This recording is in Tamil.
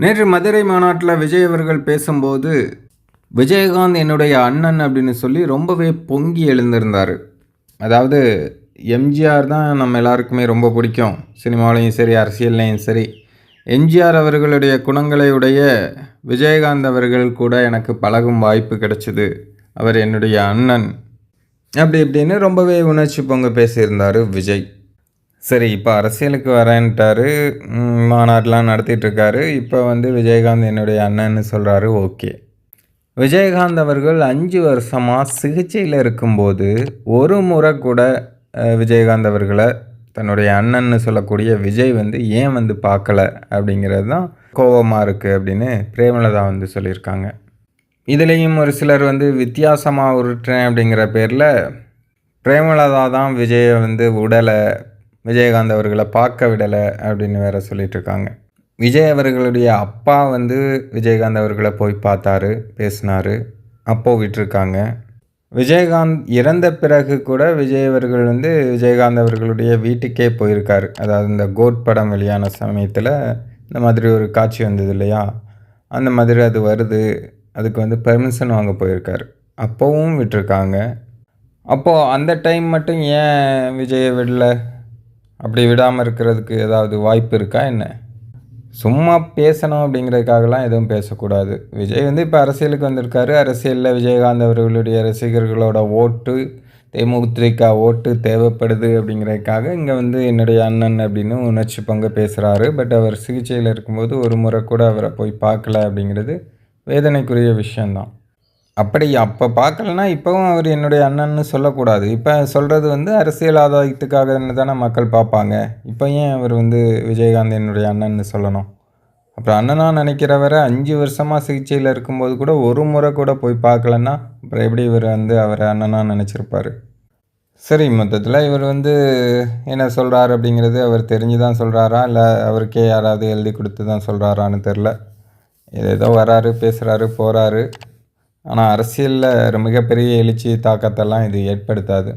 நேற்று மதுரை மாநாட்டில் விஜய் அவர்கள் பேசும்போது விஜயகாந்த் என்னுடைய அண்ணன் அப்படின்னு சொல்லி ரொம்பவே பொங்கி எழுந்திருந்தார். அதாவது எம்ஜிஆர் தான் நம்ம எல்லாருக்குமே ரொம்ப பிடிக்கும். சினிமாவிலையும் சரி அரசியல்லையும் சரி. எம்ஜிஆர் அவர்களுடைய குணங்களை உடைய விஜயகாந்த் அவர்கள் கூட எனக்கு பழகும் வாய்ப்பு கிடைச்சிது. அவர் என்னுடைய அண்ணன். அப்படி இப்படின்னு ரொம்பவே உணர்ச்சி பொங்க பேசியிருந்தார் விஜய். சரி இப்போ அரசியலுக்கு வரேன்ட்டாரு. மாநாடெலாம் நடத்திட்டுருக்காரு. இப்போ வந்து விஜயகாந்த் என்னுடைய அண்ணன்னு சொல்கிறாரு ஓகே. விஜயகாந்த் அவர்கள் அஞ்சு வருஷமாக சிகிச்சையில் இருக்கும்போது ஒரு முறை கூட விஜயகாந்த் அவர்களை தன்னுடைய அண்ணன்னு சொல்லக்கூடிய விஜய் வந்து ஏன் வந்து பார்க்கல அப்படிங்கிறது தான் கோபமாக இருக்குது அப்படின்னு பிரேமலதா வந்து சொல்லியிருக்காங்க. இதுலேயும் ஒரு சிலர் வந்து வித்தியாசமாக உருட்டுறேன் அப்படிங்கிற பேரில் பிரேமலதா தான் விஜயை வந்து உடலை விஜயகாந்த் அவர்களை பார்க்க விடலை அப்படின்னு வேற சொல்லிட்டு இருக்காங்க விஜய் அவர்களுடைய அப்பா வந்து விஜயகாந்த் அவர்களை போய் பார்த்தாரு பேசினாரு அப்போ விட்டுருக்காங்க. விஜயகாந்த் இறந்த பிறகு கூட விஜய் அவர்கள் வந்து விஜயகாந்த் அவர்களுடைய வீட்டுக்கே போயிருக்காரு. அதாவது இந்த கோட் படம் வெளியான சமயத்தில் இந்த மாதிரி ஒரு காட்சி வந்தது இல்லையா? அந்த மாதிரி அது வருது அதுக்கு வந்து பெர்மிஷன் வாங்க போயிருக்காரு. அப்போவும் விட்டுருக்காங்க. அப்போது அந்த டைம் மட்டும் ஏன் விஜயை விடல? அப்படி விடாமல் இருக்கிறதுக்கு ஏதாவது வாய்ப்பு இருக்கா என்ன? சும்மா பேசணும் அப்படிங்கிறதுக்காகலாம் எதுவும் பேசக்கூடாது. விஜய் வந்து இப்போ அரசியலுக்கு வந்திருக்காரு. அரசியலில் விஜயகாந்த் அவர்களுடைய ரசிகர்களோட ஓட்டு தேமுதிக ஓட்டு தேவைப்படுது அப்படிங்கிறதுக்காக இங்கே வந்து என்னுடைய அண்ணன் அப்படின்னு உணர்ச்சி பங்கு பேசுகிறாரு பட் அவர் சிகிச்சையில் இருக்கும்போது ஒரு முறை கூட அவரை போய் பார்க்கல அப்படிங்கிறது வேதனைக்குரிய விஷயந்தான் அப்படி அப்போ பார்க்கலனா இப்போவும் அவர் என்னுடைய அண்ணன்னு சொல்லக்கூடாது. இப்போ சொல்கிறது வந்து அரசியல் ஆதாயத்துக்காக தானே மக்கள் பார்ப்பாங்க. இப்போ ஏன் அவர் வந்து விஜயகாந்த் என்னுடைய அண்ணன்னு சொல்லணும்? அப்புறம் அண்ணனாக நினைக்கிறவரை அஞ்சு வருஷமாக சிகிச்சையில் இருக்கும்போது கூட ஒரு முறை கூட போய் பார்க்கலன்னா அப்புறம் எப்படி இவர் வந்து அவரை அண்ணனாக நினச்சிருப்பார்? சரி மொத்தத்தில் இவர் வந்து என்ன சொல்கிறாரு அப்படிங்கிறது அவர் தெரிஞ்சு தான் சொல்கிறாரா இல்லை அவருக்கே யாராவது எழுதி கொடுத்து தான் சொல்கிறாரான்னு தெரில ஏதோ வராரு பேசுகிறாரு போகிறாரு ஆனால் அரசியலில் மிகப்பெரிய எழுச்சி தாக்கத்தெல்லாம் இது ஏற்படுத்தாது.